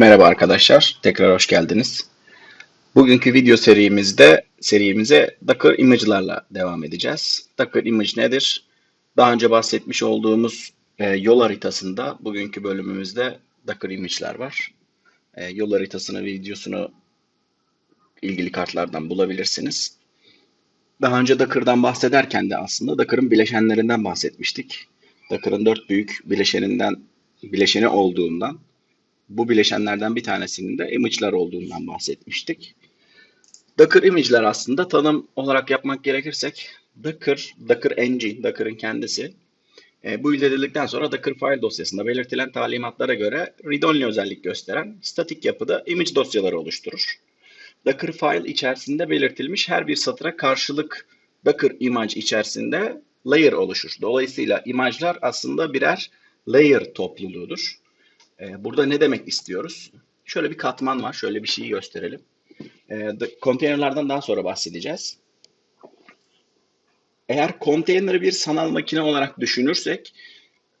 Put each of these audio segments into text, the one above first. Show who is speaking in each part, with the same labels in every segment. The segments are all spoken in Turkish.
Speaker 1: Merhaba arkadaşlar, tekrar hoş geldiniz. Bugünkü video serimizde serimize Docker Image'larla devam edeceğiz. Docker Image nedir? Daha önce bahsetmiş olduğumuz e, yol haritasında bugünkü bölümümüzde Docker Image'ler var. E, yol haritasını videosunu ilgili kartlardan bulabilirsiniz. Daha önce Docker'dan bahsederken de aslında Docker'ın bileşenlerinden bahsetmiştik. Docker'ın dört büyük bileşeninden bileşeni olduğundan bu bileşenlerden bir tanesinin de image'lar olduğundan bahsetmiştik. Docker image'ler aslında tanım olarak yapmak gerekirsek Docker, Docker Engine, Docker'ın kendisi e, bu ilerledikten sonra Docker file dosyasında belirtilen talimatlara göre read-only özellik gösteren statik yapıda image dosyaları oluşturur. Docker file içerisinde belirtilmiş her bir satıra karşılık Docker image içerisinde layer oluşur. Dolayısıyla imajlar aslında birer layer topluluğudur. Ee, burada ne demek istiyoruz? Şöyle bir katman var. Şöyle bir şeyi gösterelim. Konteynerlardan daha sonra bahsedeceğiz. Eğer konteyneri bir sanal makine olarak düşünürsek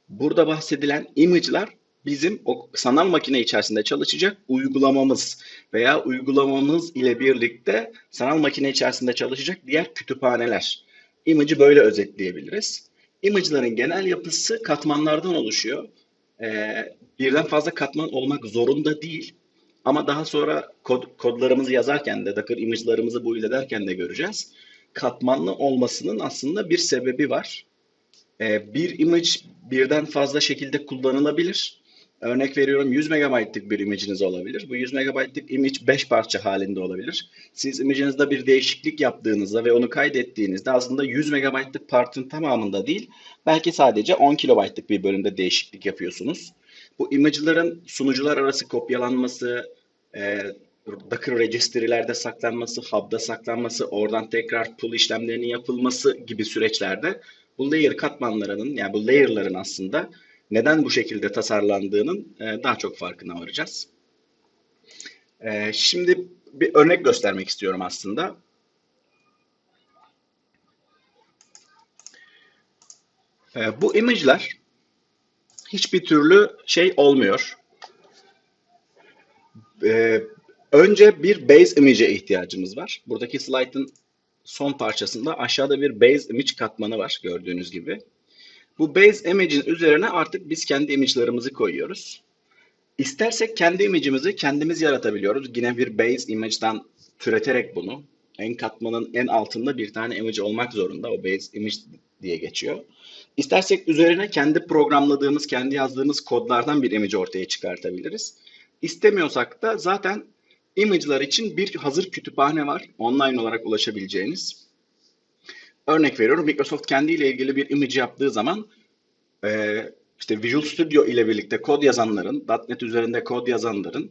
Speaker 1: burada bahsedilen image'lar bizim o sanal makine içerisinde çalışacak uygulamamız veya uygulamamız ile birlikte sanal makine içerisinde çalışacak diğer kütüphaneler. Image'ı böyle özetleyebiliriz. Image'ların genel yapısı katmanlardan oluşuyor. Ee, birden fazla katman olmak zorunda değil. Ama daha sonra kod, kodlarımızı yazarken de Docker image'larımızı bu ederken de göreceğiz. Katmanlı olmasının aslında bir sebebi var. Ee, bir image birden fazla şekilde kullanılabilir. Örnek veriyorum 100 MB'lık bir image'iniz olabilir. Bu 100 MB'lık image 5 parça halinde olabilir. Siz image'inizde bir değişiklik yaptığınızda ve onu kaydettiğinizde aslında 100 MB'lık partın tamamında değil, belki sadece 10 KB'lık bir bölümde değişiklik yapıyorsunuz. Bu image'ların sunucular arası kopyalanması, e, Docker registry'lerde saklanması, hub'da saklanması, oradan tekrar pull işlemlerinin yapılması gibi süreçlerde bu layer katmanlarının yani bu layer'ların aslında neden bu şekilde tasarlandığının e, daha çok farkına varacağız. E, şimdi bir örnek göstermek istiyorum aslında. E, bu image'lar hiçbir türlü şey olmuyor. Önce bir base image'e ihtiyacımız var. Buradaki slide'ın son parçasında aşağıda bir base image katmanı var gördüğünüz gibi. Bu base image'in üzerine artık biz kendi image'larımızı koyuyoruz. İstersek kendi image'imizi kendimiz yaratabiliyoruz. Yine bir base image'dan türeterek bunu. En katmanın en altında bir tane image olmak zorunda. O base image diye geçiyor. İstersek üzerine kendi programladığımız, kendi yazdığımız kodlardan bir image ortaya çıkartabiliriz. İstemiyorsak da zaten image'lar için bir hazır kütüphane var. Online olarak ulaşabileceğiniz. Örnek veriyorum Microsoft kendiyle ilgili bir image yaptığı zaman e, işte Visual Studio ile birlikte kod yazanların, .NET üzerinde kod yazanların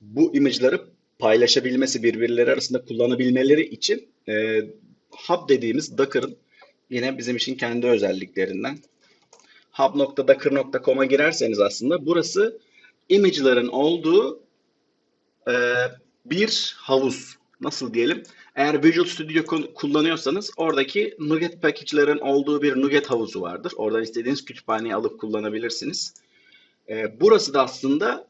Speaker 1: bu image'ları paylaşabilmesi, birbirleri arasında kullanabilmeleri için e, Hub dediğimiz Docker'ın yine bizim için kendi özelliklerinden. hub.docker.com'a girerseniz aslında burası image'ların olduğu e, bir havuz. Nasıl diyelim? Eğer Visual Studio kullanıyorsanız oradaki Nuget package'ların olduğu bir Nuget havuzu vardır. Oradan istediğiniz kütüphaneyi alıp kullanabilirsiniz. E, burası da aslında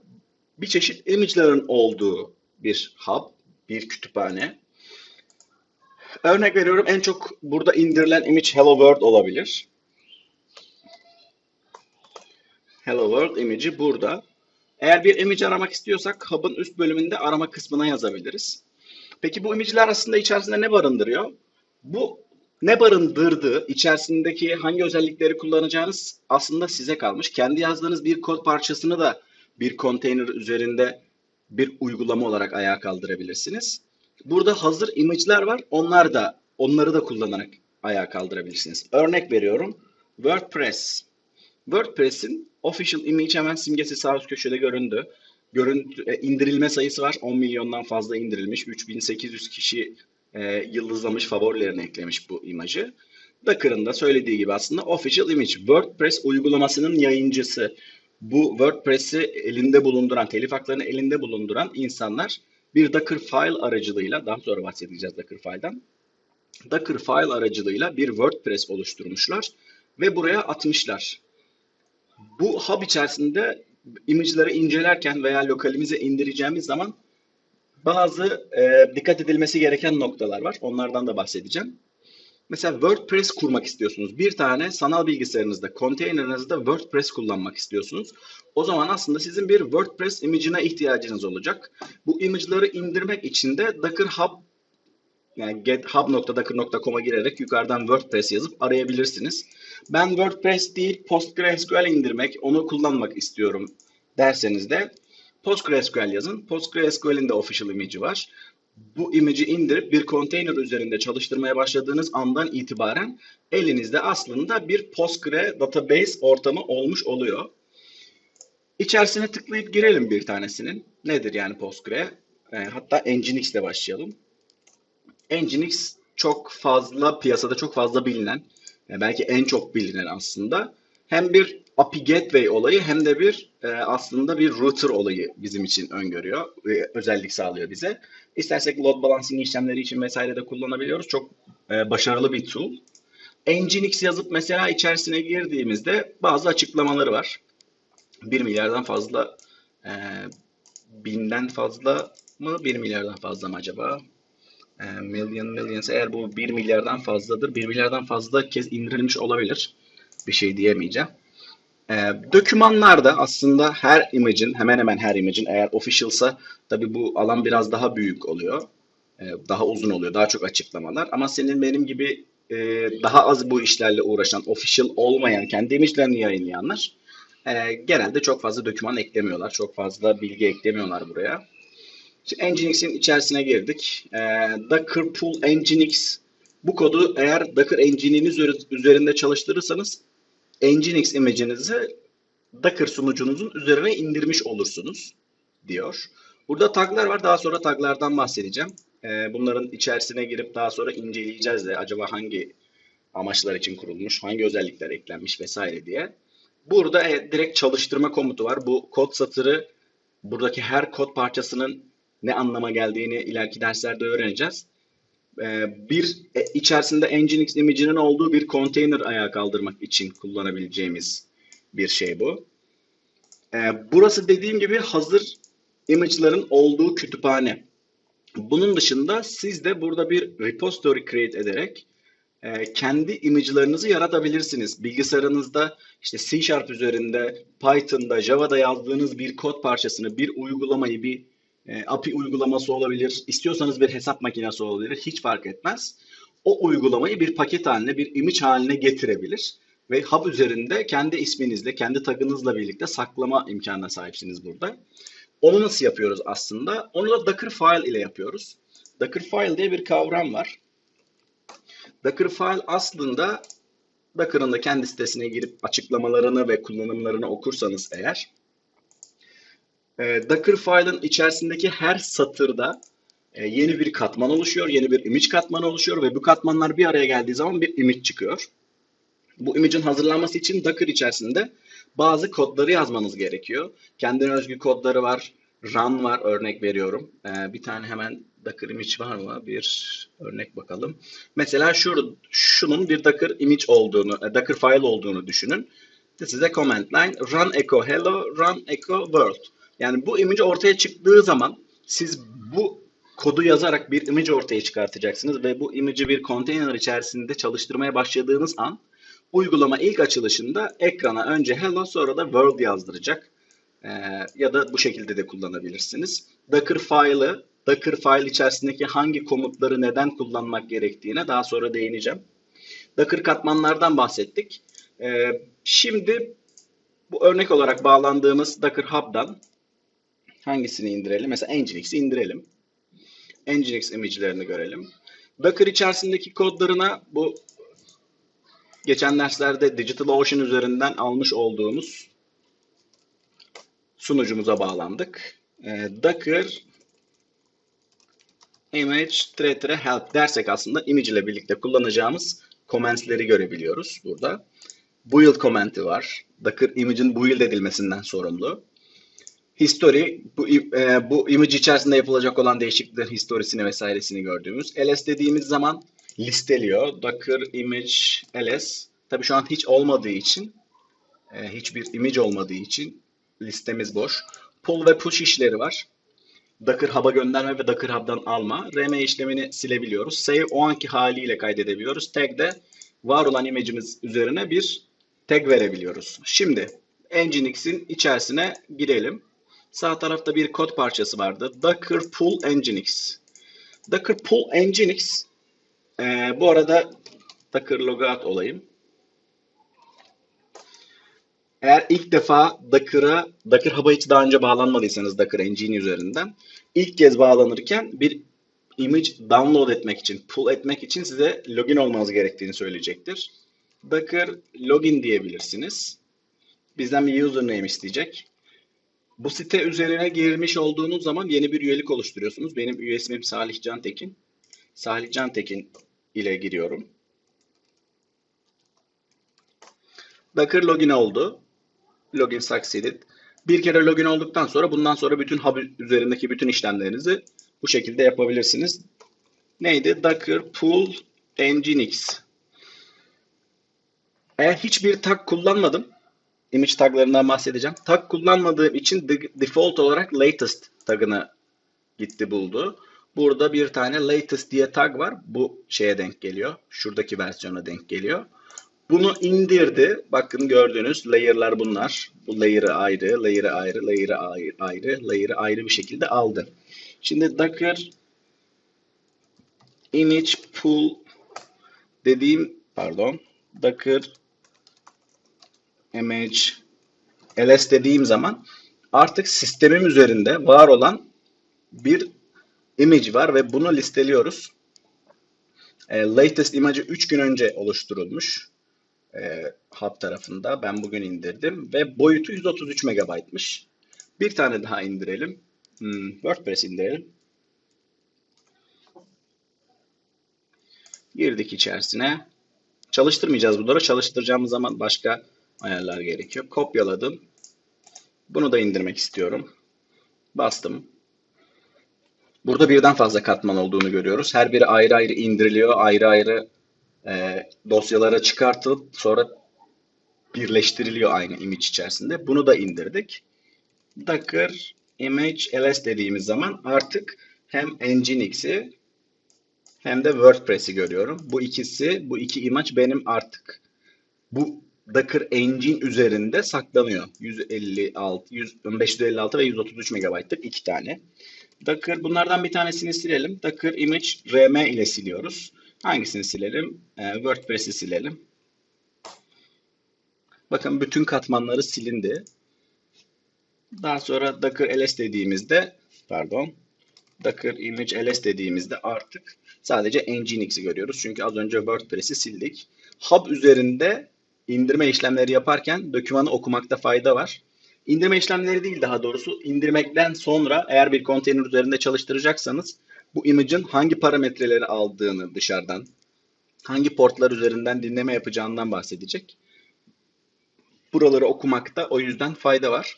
Speaker 1: bir çeşit image'ların olduğu bir hub, bir kütüphane. Örnek veriyorum en çok burada indirilen image Hello World olabilir. Hello World image'i burada. Eğer bir image aramak istiyorsak hub'ın üst bölümünde arama kısmına yazabiliriz. Peki bu image'ler aslında içerisinde ne barındırıyor? Bu ne barındırdığı, içerisindeki hangi özellikleri kullanacağınız aslında size kalmış. Kendi yazdığınız bir kod parçasını da bir konteyner üzerinde bir uygulama olarak ayağa kaldırabilirsiniz. Burada hazır image'ler var. Onlar da onları da kullanarak ayağa kaldırabilirsiniz. Örnek veriyorum. WordPress. WordPress'in official image hemen simgesi sağ üst köşede göründü. Görüntü, e, indirilme sayısı var. 10 milyondan fazla indirilmiş. 3800 kişi e, yıldızlamış, favorilerine eklemiş bu imajı. Docker'ın da söylediği gibi aslında official image. WordPress uygulamasının yayıncısı. Bu WordPress'i elinde bulunduran, telif haklarını elinde bulunduran insanlar bir Docker file aracılığıyla, daha sonra bahsedeceğiz Docker file'dan. Docker file aracılığıyla bir WordPress oluşturmuşlar ve buraya atmışlar. Bu hub içerisinde image'ları incelerken veya lokalimize indireceğimiz zaman bazı e, dikkat edilmesi gereken noktalar var. Onlardan da bahsedeceğim. Mesela WordPress kurmak istiyorsunuz. Bir tane sanal bilgisayarınızda, konteynerinizde WordPress kullanmak istiyorsunuz. O zaman aslında sizin bir WordPress image'ine ihtiyacınız olacak. Bu image'ları indirmek için de Docker Hub yani gethub.docker.com'a girerek yukarıdan WordPress yazıp arayabilirsiniz. Ben WordPress değil PostgreSQL indirmek, onu kullanmak istiyorum derseniz de PostgreSQL yazın. PostgreSQL'in de official image'i var. Bu image'i indirip bir konteyner üzerinde çalıştırmaya başladığınız andan itibaren elinizde aslında bir Postgre database ortamı olmuş oluyor. İçerisine tıklayıp girelim bir tanesinin. Nedir yani Postgre? E, hatta Nginx ile başlayalım. Nginx çok fazla piyasada çok fazla bilinen, e, belki en çok bilinen aslında hem bir API Gateway olayı hem de bir e, aslında bir router olayı bizim için öngörüyor, e, özellik sağlıyor bize. İstersek load balancing işlemleri için vesaire de kullanabiliyoruz. Çok e, başarılı bir tool. Nginx yazıp mesela içerisine girdiğimizde bazı açıklamaları var. 1 milyardan fazla, e, binden fazla mı, 1 milyardan fazla mı acaba? E, million millions eğer bu 1 milyardan fazladır, 1 milyardan fazla kez indirilmiş olabilir. Bir şey diyemeyeceğim. E, dokümanlarda aslında her image'in, hemen hemen her image'in eğer officialsa tabi bu alan biraz daha büyük oluyor. E, daha uzun oluyor, daha çok açıklamalar. Ama senin benim gibi e, daha az bu işlerle uğraşan, official olmayan, kendi image'lerini yayınlayanlar e, genelde çok fazla doküman eklemiyorlar. Çok fazla bilgi eklemiyorlar buraya. Şimdi Nginx'in içerisine girdik. E, Docker Pool Nginx bu kodu eğer Docker Engine'iniz üzerinde çalıştırırsanız Nginx image'inizi Docker sunucunuzun üzerine indirmiş olursunuz diyor. Burada taglar var. Daha sonra taglardan bahsedeceğim. E, bunların içerisine girip daha sonra inceleyeceğiz de acaba hangi amaçlar için kurulmuş, hangi özellikler eklenmiş vesaire diye. Burada evet, direkt çalıştırma komutu var. Bu kod satırı buradaki her kod parçasının ne anlama geldiğini ileriki derslerde öğreneceğiz. Ee, bir e, içerisinde Nginx image'inin olduğu bir konteyner ayağa kaldırmak için kullanabileceğimiz bir şey bu. Ee, burası dediğim gibi hazır image'ların olduğu kütüphane. Bunun dışında siz de burada bir repository create ederek e, kendi image'larınızı yaratabilirsiniz. Bilgisayarınızda işte C Sharp üzerinde, Python'da, Java'da yazdığınız bir kod parçasını, bir uygulamayı, bir e, API uygulaması olabilir. İstiyorsanız bir hesap makinesi olabilir. Hiç fark etmez. O uygulamayı bir paket haline, bir image haline getirebilir. Ve hub üzerinde kendi isminizle, kendi tagınızla birlikte saklama imkanına sahipsiniz burada. Onu nasıl yapıyoruz aslında? Onu da Docker file ile yapıyoruz. Docker file diye bir kavram var. Docker file aslında Docker'ın da kendi sitesine girip açıklamalarını ve kullanımlarını okursanız eğer e, Docker file'ın içerisindeki her satırda e, yeni bir katman oluşuyor, yeni bir image katmanı oluşuyor ve bu katmanlar bir araya geldiği zaman bir image çıkıyor. Bu image'in hazırlanması için Docker içerisinde bazı kodları yazmanız gerekiyor. Kendine özgü kodları var. Run var örnek veriyorum. Ee, bir tane hemen Docker image var mı? Bir örnek bakalım. Mesela şu, şunun bir Docker image olduğunu, e, Docker file olduğunu düşünün. A command line. Run echo hello, run echo world. Yani bu image ortaya çıktığı zaman siz bu kodu yazarak bir image ortaya çıkartacaksınız ve bu image'i bir konteyner içerisinde çalıştırmaya başladığınız an uygulama ilk açılışında ekrana önce hello sonra da world yazdıracak. Ee, ya da bu şekilde de kullanabilirsiniz. Docker file'ı, Docker file içerisindeki hangi komutları neden kullanmak gerektiğine daha sonra değineceğim. Docker katmanlardan bahsettik. Ee, şimdi bu örnek olarak bağlandığımız Docker Hub'dan hangisini indirelim? Mesela Nginx'i indirelim. Nginx image'lerini görelim. Docker içerisindeki kodlarına bu geçen derslerde DigitalOcean üzerinden almış olduğumuz sunucumuza bağlandık. E, Docker image tre help dersek aslında image ile birlikte kullanacağımız commentleri görebiliyoruz burada. Build commenti var. Docker image'in build edilmesinden sorumlu. History, bu, e, bu image içerisinde yapılacak olan değişikliklerin historisini vesairesini gördüğümüz. ls dediğimiz zaman listeliyor. Docker image ls. Tabi şu an hiç olmadığı için, e, hiçbir image olmadığı için listemiz boş. Pull ve push işleri var. Docker Hub'a gönderme ve Docker Hub'dan alma. RM işlemini silebiliyoruz. Save o anki haliyle kaydedebiliyoruz. Tag de var olan image'imiz üzerine bir tag verebiliyoruz. Şimdi Nginx'in içerisine girelim. Sağ tarafta bir kod parçası vardı. Docker Pull Nginx. Docker Pull Nginx ee, bu arada Docker logout olayım. Eğer ilk defa Docker'a, Docker Hub'a hiç daha önce bağlanmadıysanız Docker Engine üzerinden ilk kez bağlanırken bir image download etmek için, pull etmek için size login olmanız gerektiğini söyleyecektir. Docker login diyebilirsiniz. Bizden bir username isteyecek. Bu site üzerine girmiş olduğunuz zaman yeni bir üyelik oluşturuyorsunuz. Benim üye ismim Salih Can Tekin. Salih Can Tekin ile giriyorum. Docker login oldu. Login succeeded. Bir kere login olduktan sonra bundan sonra bütün hub üzerindeki bütün işlemlerinizi bu şekilde yapabilirsiniz. Neydi? Docker pull nginx. Eğer hiçbir tag kullanmadım, image taglarından bahsedeceğim. Tag kullanmadığım için default olarak latest tagını gitti buldu. Burada bir tane latest diye tag var. Bu şeye denk geliyor. Şuradaki versiyona denk geliyor. Bunu indirdi. Bakın gördüğünüz layer'lar bunlar. Bu layer'ı ayrı, layer'ı ayrı, layer'ı ayrı, ayrı, layer'ı ayrı bir şekilde aldı. Şimdi Docker image pull dediğim pardon Docker image ls dediğim zaman artık sistemim üzerinde var olan bir image var ve bunu listeliyoruz. E, latest image'ı 3 gün önce oluşturulmuş e, hub tarafında. Ben bugün indirdim ve boyutu 133 megabaytmış. Bir tane daha indirelim. Hmm, WordPress indirelim. Girdik içerisine. Çalıştırmayacağız bunları. Çalıştıracağımız zaman başka ayarlar gerekiyor. Kopyaladım. Bunu da indirmek istiyorum. Bastım. Burada birden fazla katman olduğunu görüyoruz. Her biri ayrı ayrı indiriliyor. Ayrı ayrı e, dosyalara çıkartılıp sonra birleştiriliyor aynı image içerisinde. Bunu da indirdik. Docker image ls dediğimiz zaman artık hem Nginx'i hem de WordPress'i görüyorum. Bu ikisi, bu iki image benim artık bu Docker Engine üzerinde saklanıyor. 156, 100, 556 ve 133 MB'lık iki tane. Docker bunlardan bir tanesini silelim. Docker image rm ile siliyoruz. Hangisini silelim? Ee, WordPress'i silelim. Bakın bütün katmanları silindi. Daha sonra Docker ls dediğimizde pardon Docker image ls dediğimizde artık sadece Nginx'i görüyoruz. Çünkü az önce WordPress'i sildik. Hub üzerinde indirme işlemleri yaparken dokümanı okumakta fayda var. İndirme işlemleri değil daha doğrusu indirmekten sonra eğer bir konteyner üzerinde çalıştıracaksanız bu image'ın hangi parametreleri aldığını dışarıdan, hangi portlar üzerinden dinleme yapacağından bahsedecek. Buraları okumakta o yüzden fayda var.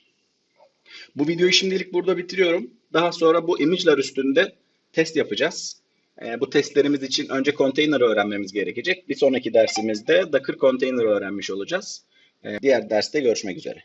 Speaker 1: Bu videoyu şimdilik burada bitiriyorum. Daha sonra bu image'lar üstünde test yapacağız. E, bu testlerimiz için önce konteyner öğrenmemiz gerekecek. Bir sonraki dersimizde Docker konteyner öğrenmiş olacağız. E, diğer derste görüşmek üzere.